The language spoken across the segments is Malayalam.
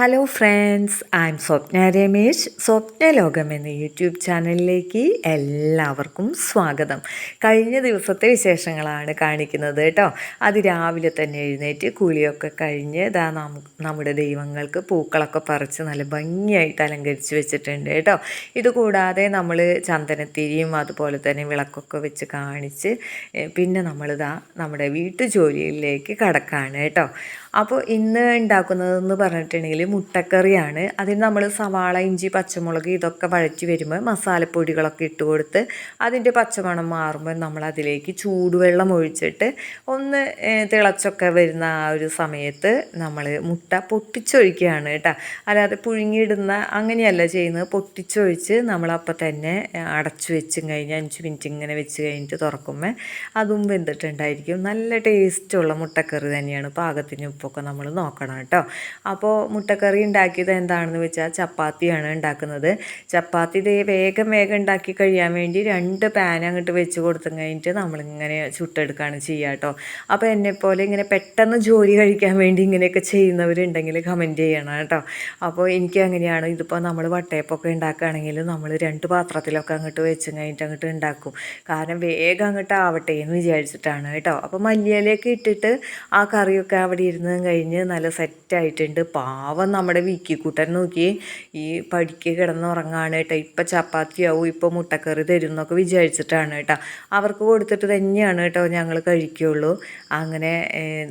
Hello friends I am Swapna Ramesh Swapna ലോകം എന്ന യൂട്യൂബ് ചാനലിലേക്ക് എല്ലാവർക്കും സ്വാഗതം. കഴിഞ്ഞ ദിവസത്തെ വിശേഷങ്ങളാണ് കാണിക്കുന്നത് കേട്ടോ. അത് രാവിലെ തന്നെ എഴുന്നേറ്റ് കൂലിയൊക്കെ കഴിഞ്ഞ് ഇതാ നമ്മുടെ ദൈവങ്ങൾക്ക് പൂക്കളൊക്കെ പറിച്ച് നല്ല ഭംഗിയായിട്ട് അലങ്കരിച്ച് വെച്ചിട്ടുണ്ട് കേട്ടോ. ഇതുകൂടാതെ നമ്മൾ ചന്ദനത്തിരിയും അതുപോലെ തന്നെ വിളക്കൊക്കെ വെച്ച് കാണിച്ച് പിന്നെ നമ്മളിതാ നമ്മുടെ വീട്ടുജോലിയിലേക്ക് കടക്കാണ് കേട്ടോ. അപ്പോൾ ഇന്ന് ഉണ്ടാക്കുന്നതെന്ന് പറഞ്ഞിട്ടുണ്ടെങ്കിൽ മുട്ടക്കറിയാണ്. അതിന് നമ്മൾ സവാള ഇഞ്ചി പച്ചമുളക് ഇതൊക്കെ വഴറ്റി വരുമ്പോൾ മസാലപ്പൊടികളൊക്കെ ഇട്ട് കൊടുത്ത് അതിന്റെ പച്ചമണം മാറുമ്പോൾ നമ്മൾ അതിലേക്ക് ചൂടുവെള്ളം ഒഴിച്ചിട്ട് ഒന്ന് തിളച്ചൊക്കെ വരുന്ന ആ ഒരു സമയത്ത് നമ്മൾ മുട്ട പൊട്ടിച്ചൊഴിക്കുകയാണ് കേട്ടോ. അല്ലാതെ പുഴുങ്ങിയിടുന്ന അങ്ങനെയല്ല ചെയ്യുന്നത്. പൊട്ടിച്ചൊഴിച്ച് നമ്മളപ്പോൾ തന്നെ അടച്ചു വെച്ചും കഴിഞ്ഞ് അഞ്ച് മിനിറ്റ് ഇങ്ങനെ വെച്ച് കഴിഞ്ഞിട്ട് തുറക്കുമ്പോൾ അതും വെന്തിട്ടുണ്ടായിരിക്കും. നല്ല ടേസ്റ്റുള്ള മുട്ടക്കറി തന്നെയാണ്. പാകത്തിന് ഉപ്പൊക്കെ നമ്മൾ നോക്കണം കേട്ടോ. അപ്പോൾ മുട്ടക്കറി ഉണ്ടാക്കിയത് എന്താണെന്ന് വെച്ചാൽ ചപ്പാത്തിയാണ് ഉണ്ടാക്കുന്നത്. ചപ്പാത്തി വേഗം വേഗം ഉണ്ടാക്കി കഴിയാൻ വേണ്ടി രണ്ട് പാൻ അങ്ങോട്ട് വെച്ച് കൊടുത്തു കഴിഞ്ഞിട്ട് നമ്മളിങ്ങനെ ചുട്ടെടുക്കുകയാണ് ചെയ്യുക കേട്ടോ. അപ്പോൾ എന്നെപ്പോലെ ഇങ്ങനെ പെട്ടെന്ന് ജോലി കഴിക്കാൻ വേണ്ടി ഇങ്ങനെയൊക്കെ ചെയ്യുന്നവരുണ്ടെങ്കിൽ കമന്റ് ചെയ്യണം കേട്ടോ. അപ്പോൾ എനിക്ക് അങ്ങനെയാണ്. ഇതിപ്പോൾ നമ്മൾ വട്ടയപ്പൊക്കെ ഉണ്ടാക്കുകയാണെങ്കിൽ നമ്മൾ രണ്ട് പാത്രത്തിലൊക്കെ അങ്ങോട്ട് വെച്ച് കഴിഞ്ഞിട്ട് അങ്ങോട്ട് ഉണ്ടാക്കും. കാരണം വേഗം അങ്ങോട്ട് ആവട്ടെ എന്ന് വിചാരിച്ചിട്ടാണ് കേട്ടോ. അപ്പോൾ മല്ലിയിലേക്ക് ഇട്ടിട്ട് ആ കറിയൊക്കെ അവിടെ ഇരുന്ന് കഴിഞ്ഞ് നല്ല സെറ്റായിട്ടുണ്ട് പാവം നമ്മുടെ വിക്കിക്കൂട്ടൻ നോക്കി ഈ പഠിക്ക് കിടന്നുറങ്ങാണ് കേട്ടോ. ഇപ്പം ചപ്പാത്തിയാവും ഇപ്പോൾ മുട്ടക്കറി തരും എന്നൊക്കെ വിചാരിച്ചിട്ടാണ് കേട്ടോ. അവർക്ക് കൊടുത്തിട്ട് തന്നെയാണ് കേട്ടോ ഞങ്ങൾ കഴിക്കുകയുള്ളൂ അങ്ങനെ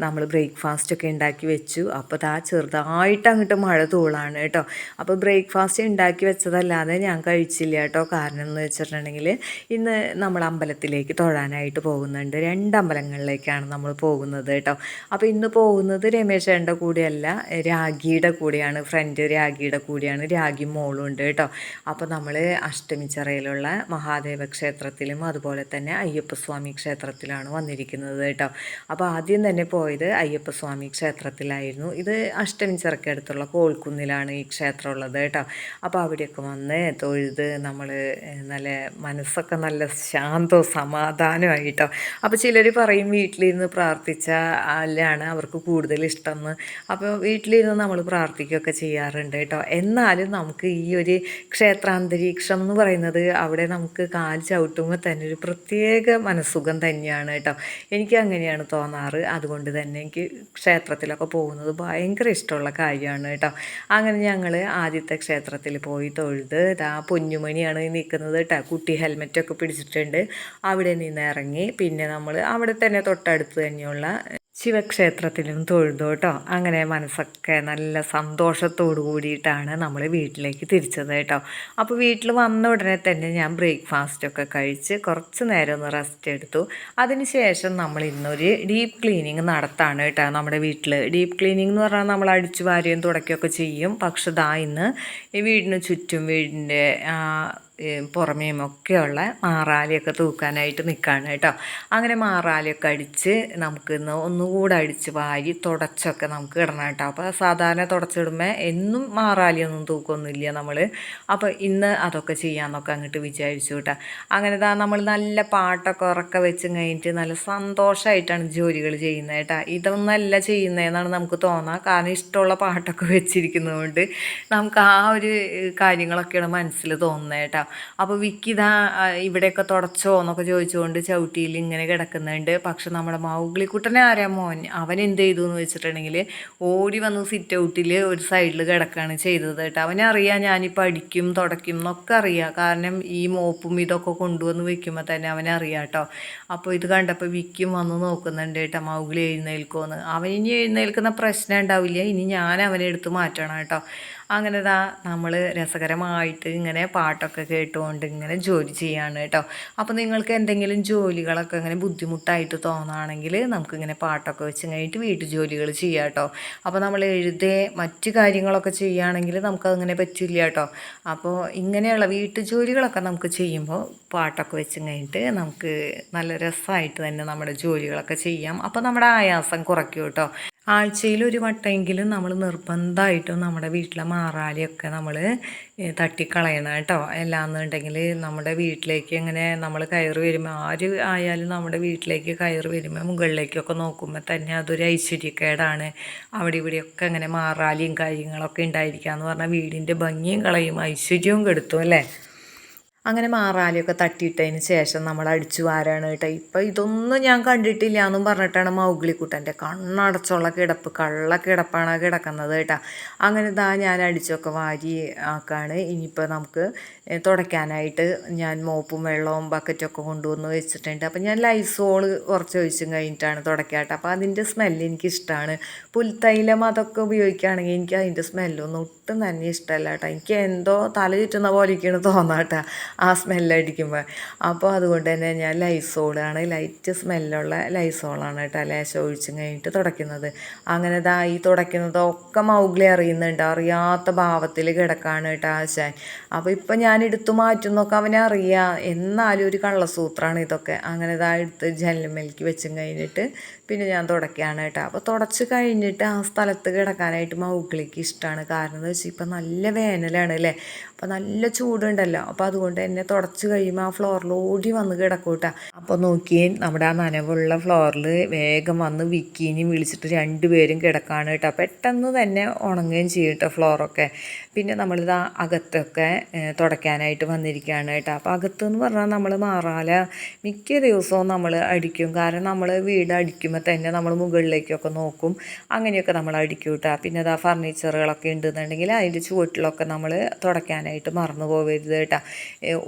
നമ്മൾ ബ്രേക്ക്ഫാസ്റ്റ് ഒക്കെ ഉണ്ടാക്കി വെച്ചു. അപ്പോൾ ആ ചെറുതായിട്ട് അങ്ങോട്ട് മഴ തൂളാണ് കേട്ടോ. അപ്പോൾ ബ്രേക്ക്ഫാസ്റ്റ് ഉണ്ടാക്കി വെച്ചതല്ലാതെ ഞാൻ കഴിച്ചില്ല കേട്ടോ. കാരണം എന്ന് വെച്ചിട്ടുണ്ടെങ്കിൽ ഇന്ന് നമ്മൾ അമ്പലത്തിലേക്ക് തൊഴാനായിട്ട് പോകുന്നുണ്ട്. രണ്ട് അമ്പലങ്ങളിലേക്കാണ് നമ്മൾ പോകുന്നത് കേട്ടോ. അപ്പോൾ ഇന്ന് പോകുന്നത് രമേശേന്റെ കൂടെയല്ല രാഗിയുടെ കൂടെയാണ് ഫ്രണ്ട് രാഗിയുടെ കൂടിയാണ് രാഗി മോളും ഉണ്ട് കേട്ടോ. അപ്പോൾ നമ്മൾ അഷ്ടമിച്ചറയിലുള്ള മഹാദേവ ക്ഷേത്രത്തിലും അതുപോലെ തന്നെ അയ്യപ്പസ്വാമി ക്ഷേത്രത്തിലാണ് വന്നിരിക്കുന്നത് കേട്ടോ. അപ്പോൾ ആദ്യം തന്നെ പോയത് അയ്യപ്പസ്വാമി ക്ഷേത്രത്തിലായിരുന്നു. ഇത് അഷ്ടമിച്ചിറക്കടുത്തുള്ള കോൾക്കുന്നിലാണ് ഈ ക്ഷേത്രം ഉള്ളത് കേട്ടോ. അപ്പോൾ അവിടെയൊക്കെ വന്ന് തൊഴുത് നമ്മൾ നല്ല മനസ്സൊക്കെ നല്ല ശാന്തവും സമാധാനമായിട്ടോ. അപ്പോൾ ചിലർ പറയും വീട്ടിലിരുന്ന് പ്രാർത്ഥിച്ച അല്ലാണ് അവർക്ക് കൂടുതൽ ഇഷ്ടം എന്ന് അപ്പോൾ വീട്ടിലിരുന്ന് നമ്മൾ പ്രാർത്ഥിക്കുകയൊക്കെ ചെയ്യാറുണ്ട് കേട്ടോ. എന്നാലും നമുക്ക് ഈ ഒരു ക്ഷേത്രാന്തരീക്ഷം എന്ന് പറയുന്നത് അവിടെ നമുക്ക് കാൽ ചവിട്ടുമ്പോൾ തന്നെ ഒരു പ്രത്യേക മനസ്സുഖം തന്നെയാണ് കേട്ടോ. എനിക്ക് അങ്ങനെയാണ് തോന്നാറ്. അതുകൊണ്ട് തന്നെ എനിക്ക് ക്ഷേത്രത്തിലൊക്കെ പോകുന്നത് ഭയങ്കര ഇഷ്ടമുള്ള കാര്യമാണ് കേട്ടോ. അങ്ങനെ ഞങ്ങൾ ആദ്യത്തെ ക്ഷേത്രത്തിൽ പോയി തൊഴുത് ഇതാ പൊന്നുമണിയാണ് നിൽക്കുന്നത് കേട്ടോ. കുട്ടി ഹെൽമെറ്റൊക്കെ പിടിച്ചിട്ടുണ്ട്. അവിടെ നിന്ന് ഇറങ്ങി പിന്നെ നമ്മൾ അവിടെ തന്നെ തൊട്ടടുത്ത് തന്നെയുള്ള ശിവക്ഷേത്രത്തിലും തൊഴുതു കേട്ടോ. അങ്ങനെ മനസ്സൊക്കെ നല്ല സന്തോഷത്തോടു കൂടിയിട്ടാണ് നമ്മൾ വീട്ടിലേക്ക് തിരിച്ചത് കേട്ടോ. അപ്പോൾ വീട്ടിൽ വന്ന ഉടനെ തന്നെ ഞാൻ ബ്രേക്ക്ഫാസ്റ്റൊക്കെ കഴിച്ച് കുറച്ച് നേരം ഒന്ന് റെസ്റ്റ് എടുത്തു. അതിനുശേഷം നമ്മൾ ഇന്നൊരു ഡീപ്പ് ക്ലീനിങ് നടത്താണ് കേട്ടോ നമ്മുടെ വീട്ടിൽ ഡീപ്പ് ക്ലീനിങ് എന്ന് പറഞ്ഞാൽ നമ്മൾ അടിച്ചു വാരിയും തുടക്കുകയൊക്കെ ചെയ്യും. പക്ഷെ ദാ ഇന്ന് ഈ വീടിന് ചുറ്റും വീടിന്റെ പുറമേയും ഒക്കെയുള്ള മാറാലിയൊക്കെ തൂക്കാനായിട്ട് നിൽക്കുകയാണ് കേട്ടോ. അങ്ങനെ മാറാലിയൊക്കെ അടിച്ച് നമുക്കിന്ന് ഒന്നുകൂടെ അടിച്ച് വാരി തുടച്ചൊക്കെ നമുക്ക് ഇടണം കേട്ടോ. അപ്പോൾ സാധാരണ തുടച്ചിടുമ്പോൾ എന്നും മാറാലിയൊന്നും തൂക്കൊന്നുമില്ല നമ്മൾ അപ്പോൾ ഇന്ന് അതൊക്കെ ചെയ്യാമെന്നൊക്കെ അങ്ങോട്ട് വിചാരിച്ചു കേട്ടോ. അങ്ങനെ ഇതാ നമ്മൾ നല്ല പാട്ടൊക്കെ ഉറക്കെ വെച്ച് കഴിഞ്ഞിട്ട് നല്ല സന്തോഷമായിട്ടാണ് ജോലികൾ ചെയ്യുന്നത് കേട്ടോ. ഇതൊന്നല്ല ചെയ്യുന്നതെന്നാണ് നമുക്ക് തോന്നുക കാരണം ഇഷ്ടമുള്ള പാട്ടൊക്കെ വെച്ചിരിക്കുന്നതുകൊണ്ട് നമുക്ക് ആ ഒരു കാര്യങ്ങളൊക്കെയാണ് മനസ്സിൽ തോന്നുന്നത് കേട്ടോ. അപ്പോൾ വിക്കി ഇതാ ഇവിടെയൊക്കെ തുടച്ചോ എന്നൊക്കെ ചോദിച്ചുകൊണ്ട് ചവിട്ടിയിൽ ഇങ്ങനെ കിടക്കുന്നുണ്ട്. പക്ഷെ നമ്മുടെ മൗഗ്ലിക്കുട്ടനെ ആരാ മോൻ? അവൻ എന്ത് ചെയ്തു എന്ന് വെച്ചിട്ടുണ്ടെങ്കിൽ ഓടി വന്ന് സിറ്റ് ഔട്ടിൽ ഒരു സൈഡിൽ കിടക്കുകയാണ് ചെയ്തത് കേട്ടോ. അവനറിയാം ഞാനിപ്പോൾ അടിക്കും തുടയ്ക്കും എന്നൊക്കെ അറിയാം. കാരണം ഈ മോപ്പും ഇതൊക്കെ കൊണ്ടുവന്ന് വെക്കുമ്പോൾ തന്നെ അവനറിയാം കേട്ടോ. അപ്പോൾ ഇത് കണ്ടപ്പോൾ വിക്കും വന്ന് നോക്കുന്നുണ്ട് കേട്ടോ മൗഗ്ലി എഴുന്നേൽക്കുമെന്ന് അവൻ ഇനി എഴുന്നേൽക്കുന്ന പ്രശ്നം ഉണ്ടാവില്ല. ഇനി ഞാൻ അവനെ എടുത്ത് മാറ്റണം കേട്ടോ. അങ്ങനെ ദാ നമ്മൾ രസകരമായിട്ട് ഇങ്ങനെ പാട്ടൊക്കെ കേട്ടുകൊണ്ട് ഇങ്ങനെ ജോലി ചെയ്യാണ് കേട്ടോ അപ്പോൾ നിങ്ങൾക്ക് എന്തെങ്കിലും ജോലികളൊക്കെ ഇങ്ങനെ ബുദ്ധിമുട്ടായിട്ട് തോന്നുകയാണെങ്കിൽ നമുക്കിങ്ങനെ പാട്ടൊക്കെ വെച്ച് കഴിഞ്ഞിട്ട് വീട്ടു ജോലികൾ ചെയ്യാം കേട്ടോ അപ്പോൾ നമ്മൾ എഴുതേ മറ്റു കാര്യങ്ങളൊക്കെ ചെയ്യുകയാണെങ്കിൽ നമുക്കതിങ്ങനെ പറ്റില്ല കേട്ടോ അപ്പോൾ ഇങ്ങനെയുള്ള വീട്ടു ജോലികളൊക്കെ നമുക്ക് ചെയ്യുമ്പോൾ പാട്ടൊക്കെ വെച്ച് കഴിഞ്ഞിട്ട് നമുക്ക് നല്ല രസമായിട്ട് തന്നെ നമ്മുടെ ജോലികളൊക്കെ ചെയ്യാം. അപ്പോൾ നമ്മുടെ ആയാസം കുറയ്ക്കും കേട്ടോ ആഴ്ചയിൽ ഒരു വട്ടമെങ്കിലും നമ്മൾ നിർബന്ധമായിട്ടും നമ്മുടെ വീട്ടിലെ മാറാലിയൊക്കെ നമ്മൾ തട്ടിക്കളയണം കേട്ടോ. അല്ലാന്നുണ്ടെങ്കിൽ നമ്മുടെ വീട്ടിലേക്ക് ഇങ്ങനെ നമ്മൾ കയറി വരുമ്പോൾ ആര് ആയാലും നമ്മുടെ വീട്ടിലേക്ക് കയറി വരുമ്പോൾ മുകളിലേക്കൊക്കെ നോക്കുമ്പോൾ തന്നെ അതൊരു ഐശ്വര്യക്കേടാണ്. അവിടെ ഇവിടെയൊക്കെ ഇങ്ങനെ മാറാലിയും കാര്യങ്ങളൊക്കെ ഉണ്ടായിരിക്കുക എന്ന് പറഞ്ഞാൽ വീടിന്റെ ഭംഗിയും കളയും ഐശ്വര്യവും കെടുത്തും അല്ലേ? അങ്ങനെ മാറാലിയൊക്കെ തട്ടിയിട്ടതിന് ശേഷം നമ്മൾ അടിച്ചു വാരാണ് കേട്ടോ. ഇപ്പം ഇതൊന്നും ഞാൻ കണ്ടിട്ടില്ല എന്നും പറഞ്ഞിട്ടാണ് മൗഗ്ലിക്കുട്ടന്റെ കണ്ണടച്ചുള്ള കിടപ്പ് കള്ള കിടപ്പാണ് കിടക്കുന്നത് കേട്ടോ. അങ്ങനെ ഇതാ ഞാൻ അടിച്ചൊക്കെ വാരി ആക്കാണ്. ഇനിയിപ്പോൾ നമുക്ക് തുടയ്ക്കാനായിട്ട് ഞാൻ മോപ്പും വെള്ളവും ബക്കറ്റൊക്കെ കൊണ്ടുവന്ന് വെച്ചിട്ടുണ്ട്. അപ്പം ഞാൻ ലൈസോൾ കുറച്ച് ഒഴിച്ചും കഴിഞ്ഞിട്ടാണ് തുടയ്ക്കാട്ടോ അപ്പോൾ അതിന്റെ സ്മെല്ല് എനിക്കിഷ്ടമാണ് പുൽത്തൈലം അതൊക്കെ ഉപയോഗിക്കുകയാണെങ്കിൽ എനിക്ക് അതിന്റെ സ്മെല്ലൊന്നും ഒട്ടും തന്നെ ഇഷ്ടമല്ല കേട്ടോ. എനിക്ക് എന്തോ തല ചുറ്റുന്ന പോലെയൊക്കെയാണ് തോന്നാട്ടോ ആ സ്മെല്ലടിക്കുമ്പോൾ അപ്പോൾ അതുകൊണ്ട് തന്നെ ഞാൻ ലൈസോളാണ് ലൈറ്റ് സ്മെല്ലുള്ള ലൈസോളാണ് കേട്ടോ ലേശം ഒഴിച്ചും കഴിഞ്ഞിട്ട് തുടയ്ക്കുന്നത്. അങ്ങനെ ദാ ഈ തുടയ്ക്കുന്നതൊക്കെ മൗഗ്ലി അറിയുന്നുണ്ട് അറിയാത്ത ഭാവത്തിൽ കിടക്കാണ് കേട്ടോ ആശാൻ. അപ്പോൾ ഇപ്പം ഞാൻ എടുത്തു മാറ്റുന്നൊക്കെ അവനെ അറിയാം. എന്നാലും ഒരു കള്ളസൂത്രമാണ് ഇതൊക്കെ. അങ്ങനെ ഇതാ എടുത്ത് ജനലുമേലേക്ക് വെച്ചും കഴിഞ്ഞിട്ട് പിന്നെ ഞാൻ തുടയ്ക്കുകയാണ് കേട്ടോ. അപ്പോൾ തുടച്ച് കഴിഞ്ഞിട്ട് ആ സ്ഥലത്ത് കിടക്കാനായിട്ട് മൗഗ്ലിക്ക് ഇഷ്ടമാണ് കാരണം എന്ന് വെച്ചാൽ ഇപ്പം നല്ല വേനലാണ് അല്ലേ? അപ്പോൾ നല്ല ചൂടുണ്ടല്ലോ. അപ്പോൾ അതുകൊണ്ട് തന്നെ തുടച്ച് കഴിയുമ്പോൾ ആ ഫ്ലോറിൽ ഓടി വന്ന് കിടക്കൂട്ടാ അപ്പോൾ നോക്കിയേ നമ്മുടെ ആ നനവുള്ള ഫ്ലോറിൽ വേഗം വന്ന് വിക്കീനെയും വിളിച്ചിട്ട് രണ്ടുപേരും കിടക്കാണ് കേട്ടോ പെട്ടെന്ന് തന്നെ ഉണങ്ങുകയും ചെയ്യും കേട്ടോ ഫ്ലോറൊക്കെ. പിന്നെ നമ്മളിത് അകത്തൊക്കെ തുടയ്ക്കാനായിട്ട് വന്നിരിക്കുകയാണ് കേട്ടോ അപ്പോൾ അകത്തെന്ന് പറഞ്ഞാൽ നമ്മൾ മാറാല മിക്ക ദിവസവും നമ്മൾ അടിക്കും. കാരണം നമ്മൾ വീട് അടിക്കുമ്പോൾ തന്നെ നമ്മൾ മുകളിലേക്കൊക്കെ നോക്കും. അങ്ങനെയൊക്കെ നമ്മൾ അടിക്കും കേട്ടോ പിന്നെ അതാ ഫർണിച്ചറുകളൊക്കെ ഉണ്ടെന്നുണ്ടെങ്കിൽ അതിന്റെ ചുവട്ടിലൊക്കെ നമ്മൾ തുടയ്ക്കാനായിട്ട് ചെയ്യാനായിട്ട് മറന്നു പോകരുത് കേട്ടോ.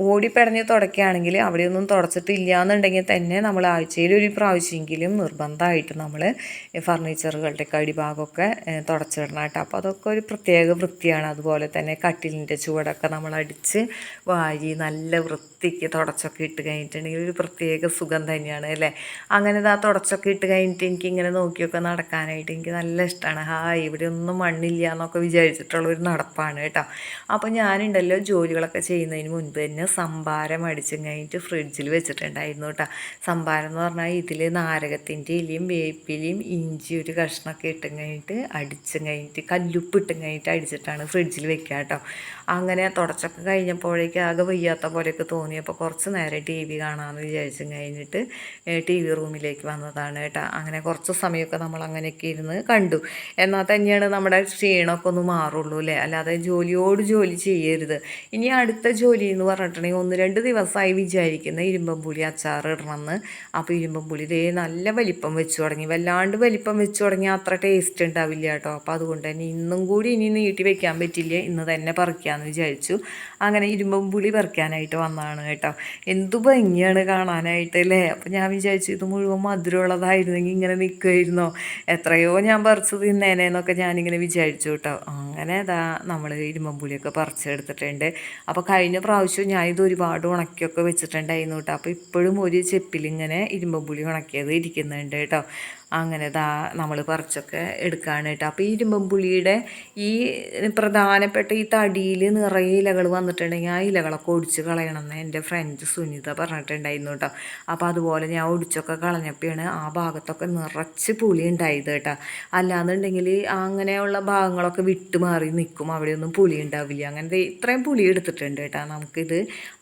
ഓടിപ്പടഞ്ഞ് തുടക്കുകയാണെങ്കിൽ അവിടെയൊന്നും തുടച്ചിട്ടില്ല എന്നുണ്ടെങ്കിൽ തന്നെ നമ്മൾ ആഴ്ചയിൽ ഒരു പ്രാവശ്യമെങ്കിലും നിർബന്ധമായിട്ട് നമ്മൾ ഫർണിച്ചറുകളുടെ അടിഭാഗമൊക്കെ തുടച്ചിടണം കേട്ടോ. അപ്പോൾ അതൊക്കെ ഒരു പ്രത്യേക വൃത്തിയാണ്. അതുപോലെ തന്നെ കട്ടിലിന്റെ ചുവടൊക്കെ നമ്മൾ അടിച്ച് വാരി നല്ല വൃത്തിക്ക് തുടച്ചൊക്കെ ഇട്ട് കഴിഞ്ഞിട്ടുണ്ടെങ്കിൽ ഒരു പ്രത്യേക സുഖം തന്നെയാണ് അല്ലേ? അങ്ങനെ ഇതാ തുടച്ചൊക്കെ ഇട്ട് കഴിഞ്ഞിട്ട് എനിക്ക് ഇങ്ങനെ നോക്കിയൊക്കെ നടക്കാനായിട്ട് എനിക്ക് നല്ല ഇഷ്ടമാണ് ഹായ് ഇവിടെ ഒന്നും മണ്ണില്ല എന്നൊക്കെ വിചാരിച്ചിട്ടുള്ള ഒരു നടപ്പാണ് കേട്ടോ. അപ്പോൾ ഞാൻ ഉണ്ടല്ലോ ജോലികളൊക്കെ ചെയ്യുന്നതിന് മുൻപ് തന്നെ സംഭാരം അടിച്ചും കഴിഞ്ഞിട്ട് ഫ്രിഡ്ജിൽ വെച്ചിട്ടുണ്ടായിരുന്നു കേട്ടോ. സംഭാരം എന്ന് പറഞ്ഞാൽ ഇതിൽ നാരകത്തിന്റെ ഇലയും വേപ്പിലയും ഇഞ്ചി ഒരു കഷ്ണമൊക്കെ ഇട്ടും കഴിഞ്ഞിട്ട് അടിച്ചും കഴിഞ്ഞിട്ട് കല്ലുപ്പ് ഇട്ടും കഴിഞ്ഞിട്ട് അടിച്ചിട്ടാണ് ഫ്രിഡ്ജിൽ വെക്കുക കേട്ടോ. അങ്ങനെ തുടച്ചൊക്കെ കഴിഞ്ഞപ്പോഴേക്ക് ആകെ വയ്യാത്ത പോലെയൊക്കെ തോന്നിയപ്പോൾ കുറച്ച് നേരം ടി വി കാണാമെന്ന് വിചാരിച്ചും കഴിഞ്ഞിട്ട് ടി വി റൂമിലേക്ക് വന്നതാണ് കേട്ടോ. അങ്ങനെ കുറച്ച് സമയമൊക്കെ നമ്മൾ അങ്ങനെയൊക്കെ ഇരുന്ന് കണ്ടു. എന്നാൽ തന്നെയാണ് നമ്മുടെ ക്ഷീണമൊക്കെ ഒന്ന് മാറുള്ളൂ അല്ലേ? അല്ലാതെ ജോലിയോട് ജോലി ചെയ്യരുത്. ചെയ്യരുത്. ഇനി അടുത്ത ജോലി എന്ന് പറഞ്ഞിട്ടുണ്ടെങ്കിൽ ഒന്ന് രണ്ട് ദിവസമായി വിചാരിക്കുന്ന ഇരുമ്പമ്പുളി അച്ചാർ ഇടണമെന്ന് അപ്പോൾ ഇരുമ്പമ്പുളി ഇതേ നല്ല വലിപ്പം വെച്ച് തുടങ്ങി. വല്ലാണ്ട് വലിപ്പം വെച്ച് തുടങ്ങി അത്ര ടേസ്റ്റ് ഉണ്ടാവില്ല കേട്ടോ. അപ്പോൾ അതുകൊണ്ട് തന്നെ ഇന്നും കൂടി ഇനി നീട്ടി വെക്കാൻ പറ്റില്ല. ഇന്ന് തന്നെ പറിക്കാമെന്ന് വിചാരിച്ചു. അങ്ങനെ ഇരുമ്പമ്പുളി പറിക്കാനായിട്ട് വന്നതാണ് കേട്ടോ. എന്തു ഭംഗിയാണ് കാണാനായിട്ട് അല്ലേ? അപ്പോൾ ഞാൻ വിചാരിച്ചു ഇത് മുഴുവൻ മധുരമുള്ളതായിരുന്നെങ്കിൽ ഇങ്ങനെ നിൽക്കുമായിരുന്നോ എത്രയോ ഞാൻ പറിച്ച് തിന്നേനേന്നൊക്കെ ഞാനിങ്ങനെ വിചാരിച്ചു കേട്ടോ. അങ്ങനെ അതാ നമ്മൾ ഇരുമ്പമ്പുളിയൊക്കെ പറിച്ചെടുത്ത് എടുത്തിട്ടുണ്ട് അപ്പോൾ കഴിഞ്ഞ പ്രാവശ്യം ഞാൻ ഇത് ഒരുപാട് ഉണക്കിയൊക്കെ വെച്ചിട്ടുണ്ടായിരുന്നു കേട്ടോ. അപ്പോൾ ഇപ്പോഴും ഒരു ചെപ്പിലിങ്ങനെ ഇരുമ്പുളി ഉണക്കിയത് ഇരിക്കുന്നുണ്ട് കേട്ടോ. അങ്ങനെ ദാ നമ്മൾ പറിച്ചൊക്കെ എടുക്കുകയാണ് കേട്ടോ. അപ്പോൾ ഈ ഇരുമ്പുളിയുടെ ഈ പ്രധാനപ്പെട്ട ഈ തടിയിൽ നിറയെ ഇലകൾ വന്നിട്ടുണ്ടെങ്കിൽ ആ ഇലകളൊക്കെ ഒടിച്ച് കളയണമെന്ന് എന്റെ ഫ്രണ്ട് സുനിത പറഞ്ഞിട്ടുണ്ടായിരുന്നു കേട്ടോ. അപ്പോൾ അതുപോലെ ഞാൻ ഒടിച്ചൊക്കെ കളഞ്ഞപ്പോഴാണ് ആ ഭാഗത്തൊക്കെ നിറച്ച് പുളി ഉണ്ടായത് കേട്ടോ. അല്ലാന്നുണ്ടെങ്കിൽ അങ്ങനെയുള്ള ഭാഗങ്ങളൊക്കെ വിട്ടുമാറി നിൽക്കും. അവിടെയൊന്നും പുളി ഉണ്ടാവില്ല. അങ്ങനെ ഇത്രയും പുളി എടുത്തിട്ടുണ്ട് കേട്ടോ. നമുക്കിത്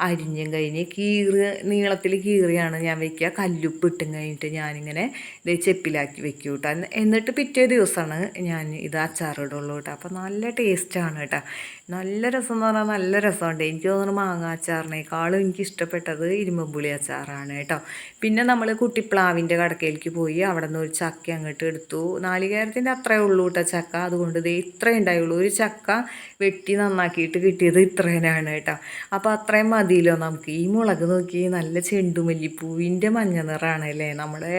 അരിഞ്ഞും കഴിഞ്ഞ് കീറ് നീളത്തിൽ കീറിയാണ് ഞാൻ വയ്ക്കുക കല്ലുപ്പ് ഇട്ടും കഴിഞ്ഞിട്ട് ഞാനിങ്ങനെ ഇത് ചെപ്പിലാക്കി വെക്കും കേട്ടോ. എന്നിട്ട് പിറ്റേ ദിവസമാണ് ഞാൻ ഇത് അച്ചാറിടുള്ളൂ കേട്ടോ. അപ്പോൾ നല്ല ടേസ്റ്റാണ് കേട്ടോ. നല്ല രസം എന്ന് പറഞ്ഞാൽ നല്ല രസമുണ്ട്. എനിക്ക് തോന്നുന്നു മാങ്ങ അച്ചാറിനേക്കാളും എനിക്ക് ഇഷ്ടപ്പെട്ടത് ഇരുമ്പുളി അച്ചാറാണ് കേട്ടോ. പിന്നെ നമ്മൾ കുട്ടിപ്ലാവിന്റെ കടക്കയിലേക്ക് പോയി അവിടെ നിന്ന് ഒരു ചക്ക അങ്ങോട്ട് എടുത്തു. നാളികേരത്തിന്റെ അത്രയേ ഉള്ളൂ കേട്ടോ ചക്ക. അതുകൊണ്ട് ഇത് ഇത്രേ ഉണ്ടായുള്ളൂ. ഒരു ചക്ക വെട്ടി നന്നാക്കിയിട്ട് കിട്ടിയത് ഇത്രേനാണ് കേട്ടോ. അപ്പോൾ അത്രയും മതിയല്ലോ നമുക്ക്. ഈ മുളക് നോക്കി നല്ല ചെണ്ടുമല്ലിപ്പൂവിന്റെ മഞ്ഞ നിറാണ് അല്ലേ? നമ്മുടെ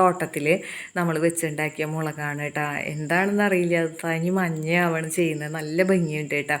തോട്ടത്തിൽ നമ്മൾ വെച്ചുണ്ടാക്കിയ മുളകാണ് കേട്ടോ. എന്താണെന്ന് അറിയില്ല അത് തനി മഞ്ഞയാവണം ചെയ്യുന്നത്. നല്ല ഭംഗിയുണ്ട് കേട്ടോ.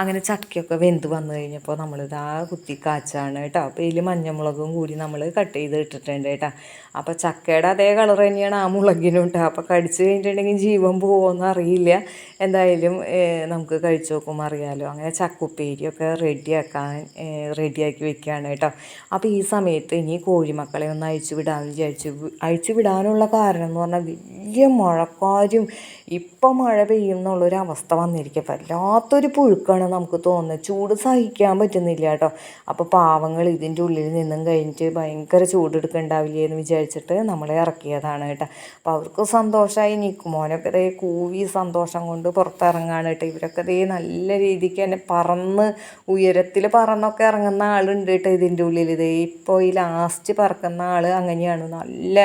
അങ്ങനെ ചക്കയൊക്കെ വെന്ത് വന്നു കഴിഞ്ഞപ്പോൾ നമ്മളിതാ കുത്തി കാച്ചാണ് കേട്ടോ. അപ്പോൾ ഇതിൽ മഞ്ഞമുളകും കൂടി നമ്മൾ കട്ട് ചെയ്ത് ഇട്ടിട്ടുണ്ട് കേട്ടോ. അപ്പോൾ ചക്കയുടെ അതേ കളർ തന്നെയാണ് ആ മുളകിനും കേട്ടോ അപ്പോൾ കടിച്ച് കഴിഞ്ഞിട്ടുണ്ടെങ്കിൽ ജീവൻ പോകുമെന്ന് അറിയില്ല. എന്തായാലും നമുക്ക് കഴിച്ചു നോക്കുമ്പോൾ അറിയാമല്ലോ അങ്ങനെ ചക്കുപ്പേരിയൊക്കെ റെഡിയാക്കാൻ റെഡിയാക്കി വെക്കുകയാണ് കേട്ടോ. അപ്പോൾ ഈ സമയത്ത് ഇനി കോഴിമക്കളെ ഒന്ന് അയച്ചു വിടാമെന്ന് വിചാരിച്ചു അയച്ചു വിടാനുള്ള കാരണം എന്ന് പറഞ്ഞാൽ വലിയ മഴക്കാരും ഇപ്പം മഴ പെയ്യും എന്നുള്ളൊരു അവസ്ഥ വന്നിരിക്കുക വല്ലാത്തൊരു പുഴുക്കാണ് നമുക്ക് തോന്നുന്നത്. ചൂട് സഹിക്കാൻ പറ്റുന്നില്ല കേട്ടോ. അപ്പോൾ പാവങ്ങൾ ഇതിന്റെ ഉള്ളിൽ നിന്നും കഴിഞ്ഞിട്ട് ഭയങ്കര ചൂടെടുക്കണ്ടാവില്ലേ എന്ന് വിചാരിച്ചിട്ട് നമ്മളെ ഇറക്കിയതാണ് കേട്ടോ. അപ്പോൾ അവർക്ക് സന്തോഷമായി നിൽക്കുമോനൊക്കെ ദേ കൂവി സന്തോഷം കൊണ്ട് പുറത്തിറങ്ങാണ് കേട്ടോ. ഇവരൊക്കെ ദേ നല്ല രീതിക്ക് തന്നെ പറന്ന് ഉയരത്തിൽ പറന്നൊക്കെ ഇറങ്ങുന്ന ആളുണ്ട് കേട്ടോ ഇതിന്റെ ഉള്ളിൽ. ഇതേ ഇപ്പോൾ ഈ ലാസ്റ്റ് പറക്കുന്ന ആൾ അങ്ങനെയാണ്. നല്ല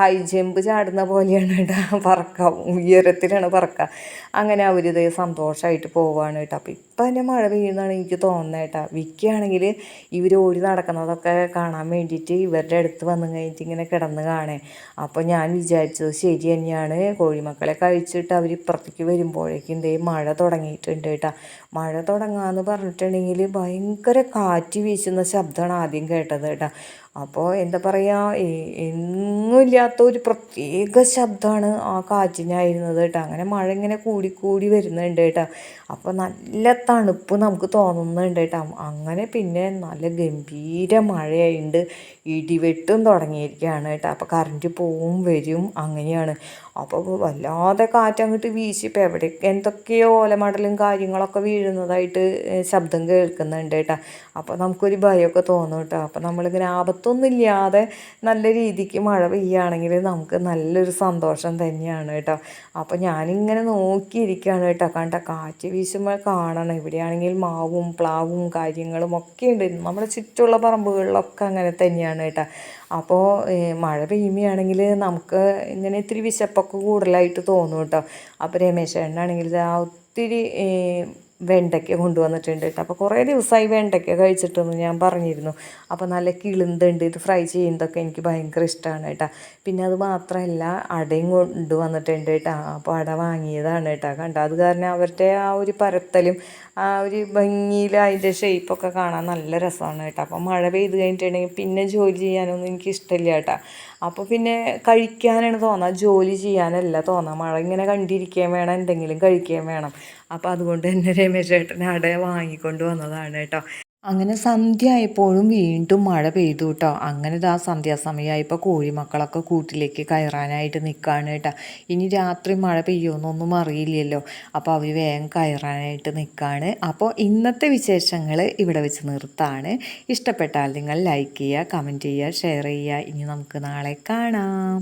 ഹൈ ജമ്പ് ചാടുന്ന പോലെയാണ് കേട്ടോ. പറക്കാം ഉയരത്തിലാണ് പറക്കുക അങ്ങനെ അവരിത് സന്തോഷമായിട്ട് പോവുകയാണ് കേട്ടോ. അപ്പോൾ ഇപ്പം തന്നെ മഴ പെയ്യുന്നതാണ് എനിക്ക് തോന്നുന്നത് കേട്ടോ. വിൽക്കുകയാണെങ്കിൽ ഇവർ ഓടി നടക്കുന്നതൊക്കെ കാണാൻ വേണ്ടിയിട്ട് ഇവരുടെ അടുത്ത് വന്ന് കഴിഞ്ഞിട്ട് ഇങ്ങനെ കിടന്ന് കാണേ. അപ്പോൾ ഞാൻ വിചാരിച്ചത് ശരി തന്നെയാണ്. കോഴിമക്കളെ കഴിച്ചിട്ട് അവർ ഇപ്പുറത്തേക്ക് വരുമ്പോഴേക്കും ദേ മഴ തുടങ്ങിയിട്ടുണ്ട് കേട്ടോ. മഴ തുടങ്ങാമെന്ന് പറഞ്ഞിട്ടുണ്ടെങ്കിൽ ഭയങ്കര കാറ്റ് വീശുന്ന ശബ്ദമാണ് ആദ്യം കേട്ടത് കേട്ടോ. അപ്പോൾ എന്താ പറയുക എങ്ങുമില്ലാത്ത ഒരു പ്രത്യേക ശബ്ദമാണ് ആ കാറ്റിനായിരുന്നത് കേട്ടോ. അങ്ങനെ മഴ ഇങ്ങനെ കൂടിക്കൂടി കൂടി വരുന്നുണ്ട് കേട്ടോ. അപ്പോൾ നല്ല തണുപ്പ് നമുക്ക് തോന്നുന്നുണ്ട് കേട്ടോ. അങ്ങനെ പിന്നെ നല്ല ഗംഭീര മഴയായിട്ടുണ്ട് ഇടിവെട്ടും തുടങ്ങിയിരിക്കുകയാണ് കേട്ടോ. അപ്പോൾ കറണ്ട് പോവും വരും അങ്ങനെയാണ്. അപ്പോൾ വല്ലാതെ കാറ്റ് വീശിപ്പോൾ എവിടെ എന്തൊക്കെയോ ഓലമടലും കാര്യങ്ങളൊക്കെ വീഴുന്നതായിട്ട് ശബ്ദം കേൾക്കുന്നുണ്ട് കേട്ടോ. അപ്പോൾ നമുക്കൊരു ഭയമൊക്കെ തോന്നും കേട്ടോ. അപ്പോൾ നമ്മളിങ്ങനെ ആപത്തൊന്നുമില്ലാതെ നല്ല രീതിക്ക് മഴ പെയ്യുകയാണെങ്കിൽ നമുക്ക് നല്ലൊരു സന്തോഷം തന്നെയാണ് കേട്ടോ. അപ്പോൾ ഞാനിങ്ങനെ നോക്കിയിരിക്കുകയാണ് കേട്ടോ. കണ്ട കാറ്റ് വീശുമ്പോൾ കാണണം. ഇവിടെയാണെങ്കിൽ മാവും പ്ലാവും കാര്യങ്ങളും ഒക്കെ ഉണ്ട്. നമ്മുടെ ചുറ്റുള്ള പറമ്പുകളിലൊക്കെ അങ്ങനെ തന്നെയാണ് കേട്ടോ. അപ്പോൾ മഴ പെയ്യുകയാണെങ്കിൽ നമുക്ക് ഇങ്ങനെ ഇത്തിരി വിശപ്പൊക്കെ കൂടുതലായിട്ട് തോന്നും കേട്ടോ. അപ്പോൾ രമേശേട്ടനാണെങ്കിൽ ആ ഒത്തിരി വെണ്ടയ്ക്ക കൊണ്ടുവന്നിട്ടുണ്ട് കേട്ടോ. അപ്പോൾ കുറേ ദിവസമായി വെണ്ടയ്ക്ക കഴിച്ചിട്ടെന്ന് ഞാൻ പറഞ്ഞിരുന്നു. അപ്പോൾ നല്ല കിളുന്തുണ്ട് ഇത് ഫ്രൈ ചെയ്യുന്നതൊക്കെ എനിക്ക് ഭയങ്കര ഇഷ്ടമാണ് കേട്ടോ. പിന്നെ അത് മാത്രമല്ല അടയും കൊണ്ടുവന്നിട്ടുണ്ട് കേട്ടോ. അപ്പോൾ അട വാങ്ങിയതാണ് കേട്ടോ. കണ്ടോ? അത് കാരണം അവരുടെ ആ ഒരു പരത്തലും ആ ഒരു ഭംഗിയിൽ അതിന്റെ ഷേപ്പൊക്കെ കാണാൻ നല്ല രസമാണ് കേട്ടോ. അപ്പോൾ മഴ പെയ്ത് കഴിഞ്ഞിട്ടുണ്ടെങ്കിൽ പിന്നെ ജോലി ചെയ്യാനൊന്നും എനിക്ക് ഇഷ്ടമില്ല കേട്ടോ. അപ്പോൾ പിന്നെ കഴിക്കാനാണ് തോന്നുക ജോലി ചെയ്യാനല്ല തോന്നുക മഴ ഇങ്ങനെ കണ്ടിരിക്കുകയും വേണം എന്തെങ്കിലും കഴിക്കുകയും വേണം. അപ്പോൾ അതുകൊണ്ട് തന്നെ രമേശ് ചേട്ടൻ വാങ്ങിക്കൊണ്ട് വന്നതാണ് കേട്ടോ. അങ്ങനെ സന്ധ്യ ആയപ്പോഴും വീണ്ടും മഴ പെയ്തു കേട്ടോ. അങ്ങനെ ഇതാ സന്ധ്യാസമയമായപ്പോൾ കോഴിമക്കളൊക്കെ കൂട്ടിലേക്ക് കയറാനായിട്ട് നിൽക്കുകയാണ് കേട്ടോ. ഇനി രാത്രി മഴ പെയ്യുമെന്നൊന്നും അറിയില്ലല്ലോ. അപ്പോൾ അവർ വേഗം കയറാനായിട്ട് നിൽക്കുകയാണ് അപ്പോൾ ഇന്നത്തെ വിശേഷങ്ങൾ ഇവിടെ വെച്ച് നിർത്താണ്. ഇഷ്ടപ്പെട്ടാൽ നിങ്ങൾ ലൈക്ക് ചെയ്യുക കമന്റ് ചെയ്യുക ഷെയർ ചെയ്യുക. ഇനി നമുക്ക് നാളെ കാണാം.